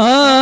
ah,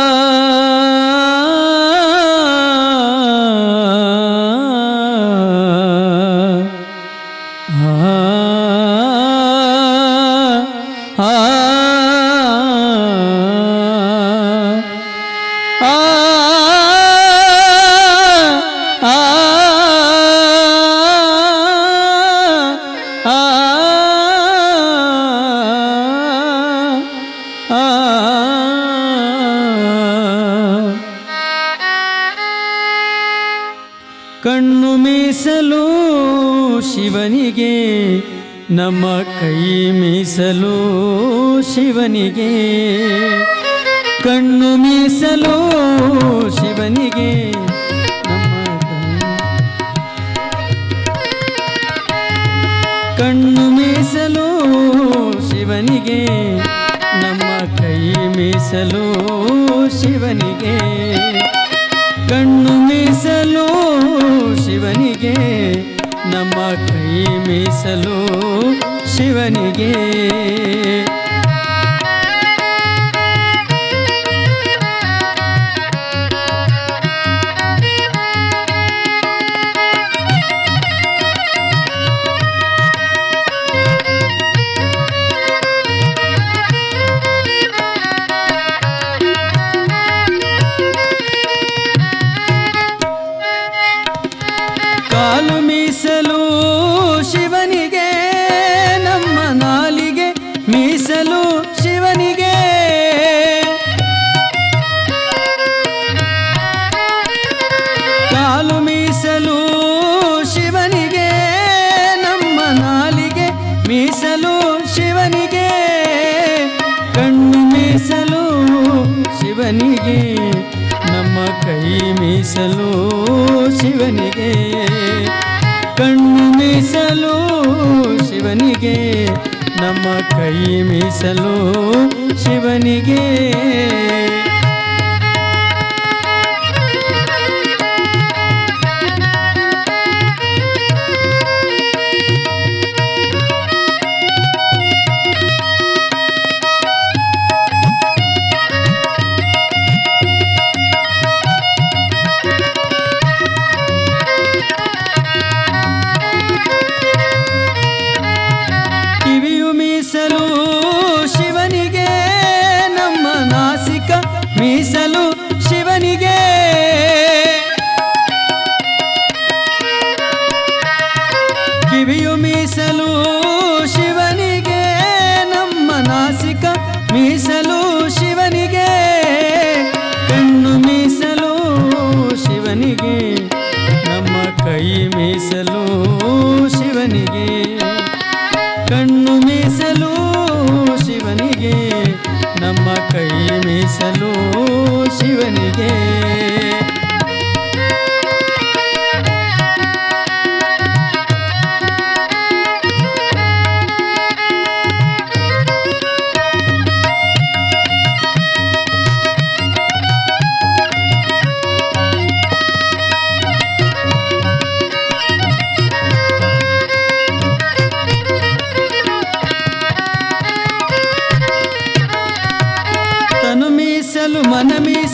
ಶಿವನಿಗೆ, ನಮ್ಮ ಕೈ ಮೀಸಲು ಶಿವನಿಗೆ. ಕಣ್ಣು ಮೀಸಲು ಶಿವನಿಗೆ ಕಣ್ಣು ಮೀಸಲು ಶಿವನಿಗೆ, ನಮ್ಮ ಕೈ ಮೀಸಲು ಶಿವನಿಗೆ. ಶಿವನಿಗೆ ಶಿವನಿಗೆ ನಮ್ಮ ಕೈ ಮೀಸಲು ಶಿವನಿಗೆ. ಕಣ್ಣು ಮೀಸಲು ಶಿವನಿಗೆ ನಮ್ಮ ಕೈ ಮೀಸಲು ಶಿವನಿಗೆ.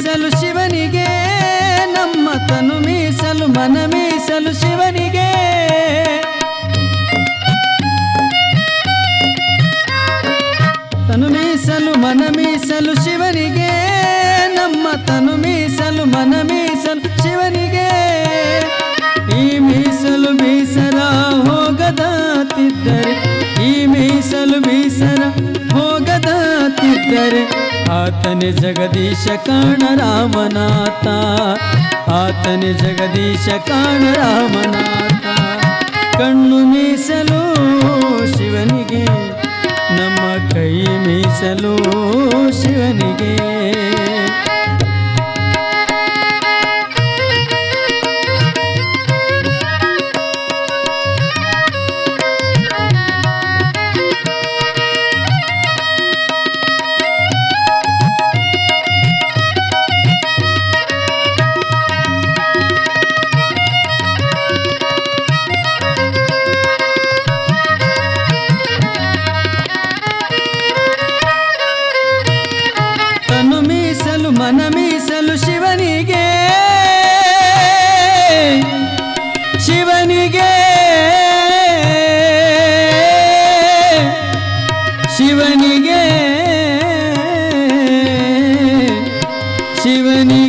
ಮೀಸಲು ಶಿವನಿಗೆ, ನಮ್ಮ ತನು ಮೀಸಲು ಮನ ಮೀಸಲು ಶಿವನಿಗೆ. ತನು ಮೀಸಲು ಮನ ಮೀಸಲು ಶಿವನಿಗೆ, ನಮ್ಮ ತನು ಮೀಸಲು ಮನ ಮೀಸಲು ಶಿವನಿಗೆ. ಈ ಮೀಸಲು ಮೀಸಲ ಹೋಗದಾತಿದ್ದರೆ, ಈ ಮೀಸಲು ಮೀಸಲ ಹೋಗದಾತಿದ್ದರೆ ಆತನೆ ಜಗದೀಶ ಕಾಣ ರಾಮನಾಥ ಆತನೆ ಜಗದೀಶ ಕಾಣ ರಾಮನಾಥ ಕಣ್ಣು ಮೀಸಲು ಶಿವನಿಗೆ, ನಮ್ಮ ಕೈ ಮೀಸಲು ಶಿವನಿಗೆ.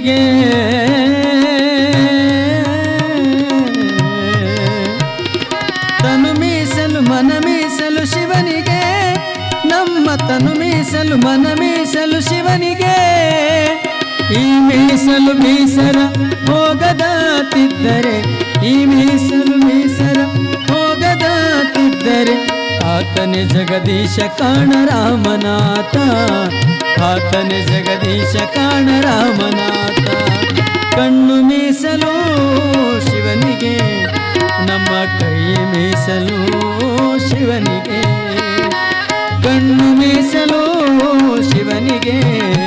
ಶಿವನಿಗೆ ತನು ಮೀಸಲು ಮನ ಮೀಸಲು ಶಿವನಿಗೆ, ನಮ್ಮ ತನು ಮೀಸಲು ಮನ ಮೀಸಲು ಶಿವನಿಗೆ. ಈ ಮೀಸಲು ಮೀಸರ ಹೋಗದಾತಿದ್ದರೆ ಈ ಮೀಸಲು ಮೀಸರ ಹೋಗದಾತಿದ್ದರೆ ಆತನೇ ಜಗದೀಶ ಕಾಣ ರಾಮನಾಥ ಆತನೇ ಜಗದೀಶ ಕಾಣ ರಾಮನಾಥ. ಕಣ್ಣು ಮೀಸಲು ಶಿವನಿಗೆ ನಮ್ಮ ಕೈ ಮೀಸಲು ಶಿವನಿಗೆ. ಕಣ್ಣು ಮೀಸಲು ಶಿವನಿಗೆ.